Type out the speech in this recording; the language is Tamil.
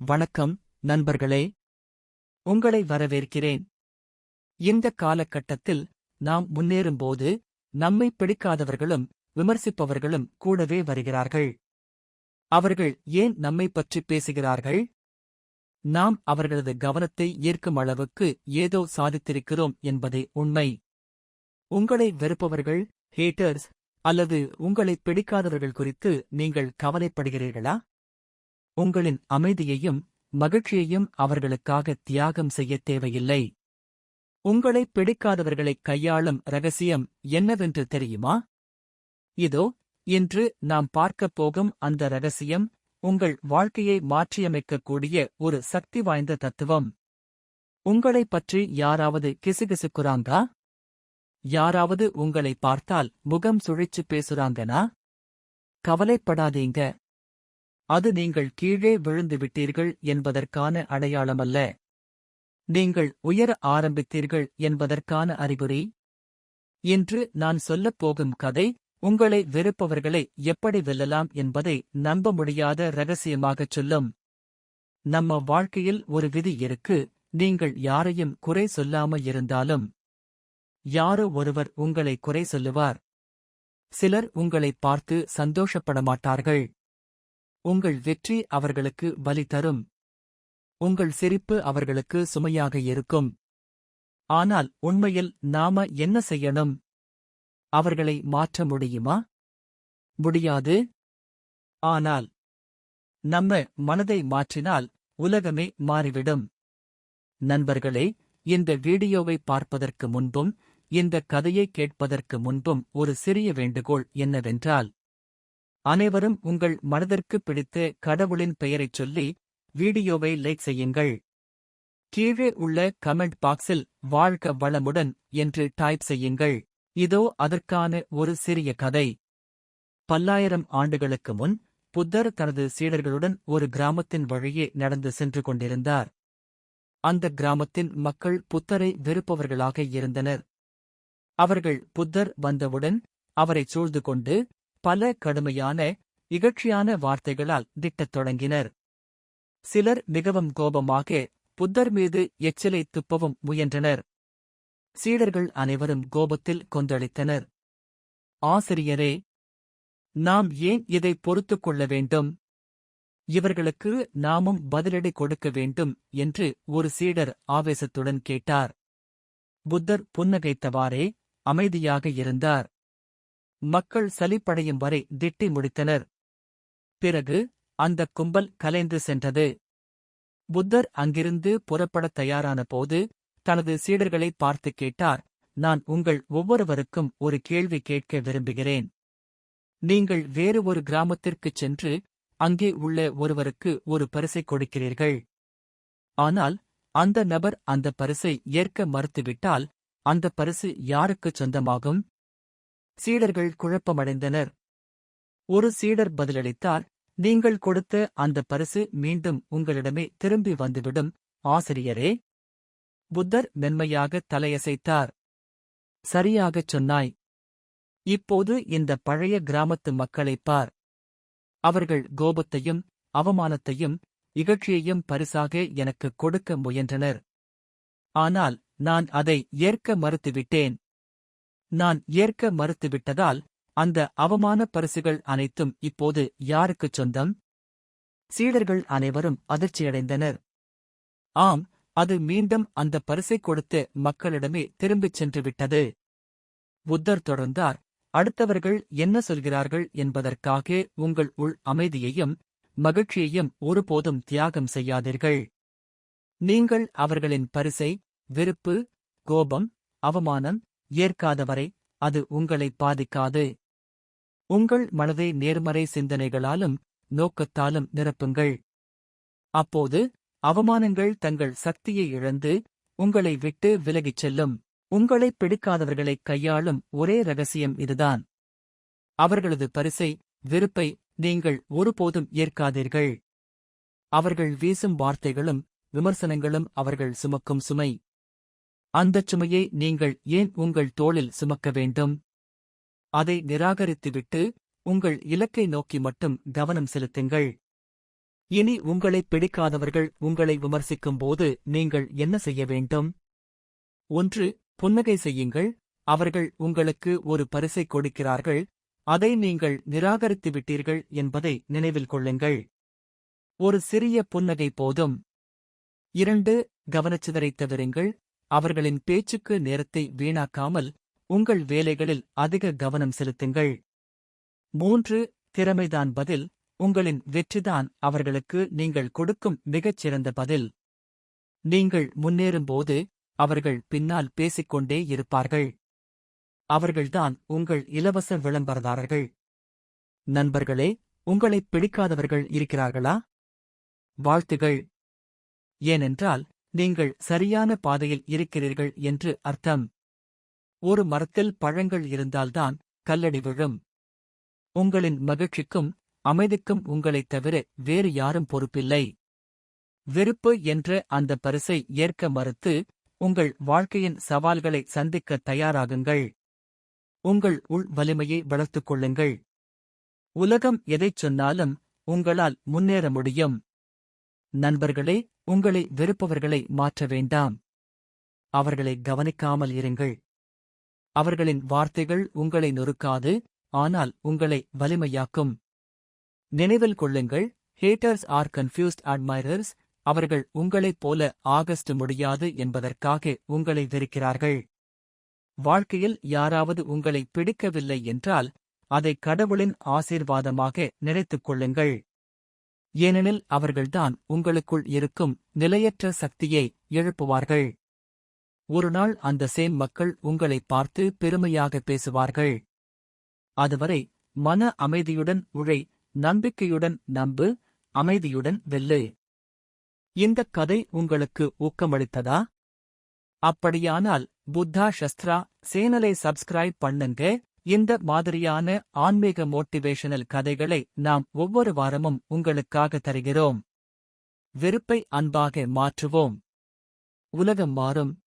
வணக்கம் நண்பர்களே. உங்களை வரவேற்கிறேன். இந்த காலகட்டத்தில் நாம் முன்னேறும்போது நம்மை பிடிக்காதவர்களும் விமர்சிப்பவர்களும் கூடவே வருகிறார்கள். அவர்கள் ஏன் நம்மை பற்றி பேசுகிறார்கள்? நாம் அவர்களது கவனத்தை ஈர்க்கும் அளவுக்கு ஏதோ சாதித்திருக்கிறோம் என்பதே உண்மை. உங்களை வெறுப்பவர்கள் ஹேட்டர்ஸ் அல்லது உங்களை பிடிக்காதவர்கள் குறித்து நீங்கள் கவலைப்படுகிறீர்களா? உங்களின் அமைதியையும் மகிழ்ச்சியையும் அவர்களுக்காக தியாகம் செய்யத் தேவையில்லை. உங்களை பிடிக்காதவர்களை கையாளும் ரகசியம் என்னவென்று தெரியுமா? இதோ இன்று நாம் பார்க்கப் போகும் அந்த ரகசியம் உங்கள் வாழ்க்கையை மாற்றியமைக்கக்கூடிய ஒரு சக்தி வாய்ந்த தத்துவம். உங்களைப் பற்றி யாராவது கிசுகிசுக்குறாங்கா யாராவது உங்களை பார்த்தால் முகம் சுழிச்சு பேசுறாங்கனா கவலைப்படாதீங்க. அது நீங்கள் கீழே விழுந்து விட்டீர்கள் என்பதற்கான அடையாளமல்ல. நீங்கள் உயர ஆரம்பித்தீர்கள் என்பதற்கான அறிகுறி. இன்று நான் சொல்லப் போகும் கதை உங்களை வெறுப்பவர்களை எப்படி வெல்லலாம் என்பதை நம்ப முடியாத ரகசியமாகச் சொல்லும். நம்ம வாழ்க்கையில் ஒரு விதி இருக்கு நீங்கள் யாரையும் குறை சொல்லாம இருந்தாலும். யாரோ ஒருவர் உங்களை குறை சொல்லுவார். சிலர் உங்களைப் பார்த்து சந்தோஷப்பட மாட்டார்கள். உங்கள் வெற்றி அவர்களுக்கு பலி தரும். உங்கள் சிரிப்பு அவர்களுக்கு சுமையாக இருக்கும். ஆனால் உண்மையில் நாம என்ன செய்யணும்? அவர்களை மாற்ற முடியுமா? முடியாது. ஆனால் நம்ம மனதை மாற்றினால் உலகமே மாறிவிடும். நண்பர்களே இந்த வீடியோவை பார்ப்பதற்கு முன்பும் இந்த கதையை கேட்பதற்கு முன்பும் ஒரு சிறிய வேண்டுகோள் என்னவென்றால் அனைவரும் உங்கள் மனதிற்கு பிடித்த கடவுளின் பெயரைச் சொல்லி வீடியோவை லைக் செய்யுங்கள். கீழே உள்ள கமெண்ட் பாக்ஸில் வாழ்க வளமுடன் என்று டைப் செய்யுங்கள். இதோ அதற்கான ஒரு சிறிய கதை. பல்லாயிரம் ஆண்டுகளுக்கு முன் புத்தர் தனது சீடர்களுடன் ஒரு கிராமத்தின் வழியே நடந்து சென்று கொண்டிருந்தார். அந்த கிராமத்தின் மக்கள் புத்தரை வெறுப்பவர்களாக இருந்தனர். அவர்கள் புத்தர் வந்தவுடன் அவரைச் சூழ்ந்து கொண்டு பல கடுமையான இகழ்ச்சியான வார்த்தைகளால் திட்டத் தொடங்கினர். சிலர் மிகவும் கோபமாக புத்தர் மீது எச்சிலை துப்பவும் முயன்றனர். சீடர்கள் அனைவரும் கோபத்தில் கொந்தளித்தனர். ஆசிரியரே நாம் ஏன் இதை பொறுத்துக் கொள்ள வேண்டும்? இவர்களுக்கு நாமும் பதிலடி கொடுக்க வேண்டும் என்று ஒரு சீடர் ஆவேசத்துடன் கேட்டார். புத்தர் புன்னகைத்தவாறே அமைதியாக இருந்தார். மக்கள் சலிப்படையும் வரை திட்டி முடித்தனர். பிறகு அந்தக் கும்பல் கலைந்து சென்றது. புத்தர் அங்கிருந்து புறப்படத் தயாரான போது தனது சீடர்களை பார்த்து கேட்டார் நான் உங்கள் ஒவ்வொருவருக்கும் ஒரு கேள்வி கேட்க விரும்புகிறேன். நீங்கள் வேறு ஒரு கிராமத்திற்குச் சென்று அங்கே உள்ள ஒருவருக்கு ஒரு பரிசை கொடுக்கிறீர்கள். ஆனால் அந்த நபர் அந்த பரிசை ஏற்க மறுத்துவிட்டால் அந்த பரிசு யாருக்குச் சொந்தமாகும்? சீடர்கள் குழப்பமடைந்தனர். ஒரு சீடர் பதிலளித்தார் நீங்கள் கொடுத்த அந்த பரிசு மீண்டும் உங்களிடமே திரும்பி வந்துவிடும் ஆசிரியரே. புத்தர் மென்மையாக தலையசைத்தார். சரியாகச் சொன்னாய். இப்போது இந்த பழைய கிராமத்து மக்களைப் பார். அவர்கள் கோபத்தையும் அவமானத்தையும் இகழ்ச்சியையும் பரிசாக எனக்கு கொடுக்க முயன்றனர். ஆனால் நான் அதை ஏற்க மறுத்துவிட்டேன். நான் ஏற்க மறுத்துவிட்டதால் அந்த அவமான பரிசுகள் அனைத்தும் இப்போது யாருக்குச் சொந்தம்? சீடர்கள் அனைவரும் அதிர்ச்சியடைந்தனர். ஆம் அது மீண்டும் அந்த பரிசை கொடுத்து மக்களிடமே திரும்பிச் சென்று விட்டது புத்தர் தொடர்ந்தார் அடுத்தவர்கள் என்ன சொல்கிறார்கள் என்பதற்காக உங்கள் உள் அமைதியையும் மகிழ்ச்சியையும் ஒருபோதும் தியாகம் செய்யாதீர்கள். நீங்கள் அவர்களின் பரிசை வெறுப்பு கோபம் அவமானம் ஏற்காதவரை அது உங்களை பாதிக்காது. உங்கள் மனதை நேர்மறை சிந்தனைகளாலும் நோக்கத்தாலும் நிரப்புங்கள். அப்போது அவமானங்கள் தங்கள் சக்தியை இழந்து உங்களை விட்டு விலகிச் செல்லும். உங்களை பிடிக்காதவர்களை கையாளும் ஒரே ரகசியம் இதுதான். அவர்களது பரிசை வெறுப்பை நீங்கள் ஒருபோதும் ஏற்காதீர்கள். அவர்கள் வீசும் வார்த்தைகளும் விமர்சனங்களும் அவர்கள் சுமக்கும் சுமை. அந்தச் சுமையை நீங்கள் ஏன் உங்கள் தோளில் சுமக்க வேண்டும்? அதை நிராகரித்துவிட்டு உங்கள் இலக்கை நோக்கி மட்டும் கவனம் செலுத்துங்கள். இனி உங்களை பிடிக்காதவர்கள் உங்களை விமர்சிக்கும்போது நீங்கள் என்ன செய்ய வேண்டும்? ஒன்று புன்னகை செய்யுங்கள். அவர்கள் உங்களுக்கு ஒரு பரிசை கொடுக்கிறார்கள். அதை நீங்கள் நிராகரித்து விட்டீர்கள் என்பதை நினைவில் கொள்ளுங்கள். ஒரு சிறிய புன்னகை போதும். இரண்டு கவனச்சிதறை தவிருங்கள் அவர்களின் பேச்சுக்கு நேரத்தை வீணாக்காமல் உங்கள் வேலைகளில் அதிக கவனம் செலுத்துங்கள். மூன்று திறமைதான் பதில். உங்களின் வெற்றிதான் அவர்களுக்கு நீங்கள் கொடுக்கும் மிகச் சிறந்த பதில். நீங்கள் முன்னேறும்போது அவர்கள் பின்னால் பேசிக்கொண்டே இருப்பார்கள். அவர்கள்தான் உங்கள் இலவச விளம்பரதாரர்கள். நண்பர்களே உங்களைப் பிடிக்காதவர்கள் இருக்கிறார்களா? வாழ்த்துகள். ஏனென்றால் நீங்கள் சரியான பாதையில் இருக்கிறீர்கள் என்று அர்த்தம். ஒரு மரத்தில் பழங்கள் இருந்தால்தான் கல்லடி விழும். உங்களின் மகிழ்ச்சிக்கும் அமைதிக்கும் உங்களைத் தவிர வேறு யாரும் பொறுப்பில்லை. வெறுப்பு என்ற அந்த பரிசை ஏற்க மறுத்து உங்கள் வாழ்க்கையின் சவால்களை சந்திக்க தயாராகுங்கள். உங்கள் உள் வலிமையை வளர்த்துக் கொள்ளுங்கள். உலகம் எதைச் சொன்னாலும் உங்களால் முன்னேற முடியும். நண்பர்களே உங்களை வெறுப்பவர்களை மாற்ற வேண்டாம். அவர்களை கவனிக்காமல் இருங்கள். அவர்களின் வார்த்தைகள் உங்களை நொறுக்காது ஆனால் உங்களை வலிமையாக்கும். நினைவில் கொள்ளுங்கள் ஹேட்டர்ஸ் ஆர் கன்ஃபியூஸ்ட் அட்மைரர்ஸ் அவர்கள் உங்களைப் போல ஆகஸ்ட் முடியாது என்பதற்காக உங்களை வெறுக்கிறார்கள். வாழ்க்கையில் யாராவது உங்களை பிடிக்கவில்லை என்றால் அதை கடவுளின் ஆசீர்வாதமாக நினைத்துக் கொள்ளுங்கள். ஏனெனில் அவர்கள்தான் உங்களுக்குள் இருக்கும் நிலையற்ற சக்தியை எழுப்புவார்கள். ஒருநாள் அந்த சேம் மக்கள் உங்களை பார்த்து பெருமையாக பேசுவார்கள். அதுவரை மன அமைதியுடன் உழை நம்பிக்கையுடன் நம்பு அமைதியுடன் வெல்லு. இந்தக் கதை உங்களுக்கு ஊக்கமளித்ததா? அப்படியானால் புத்தா ஷஸ்த்ரா சேனலை சப்ஸ்கிரைப் பண்ணுங்க. இந்த மாதிரியான ஆன்மீக மோட்டிவேஷனல் கதைகளை நாம் ஒவ்வொரு வாரமும் உங்களுக்காக தருகிறோம். வெறுப்பை அன்பாக மாற்றுவோம். உலகம் மாறும்.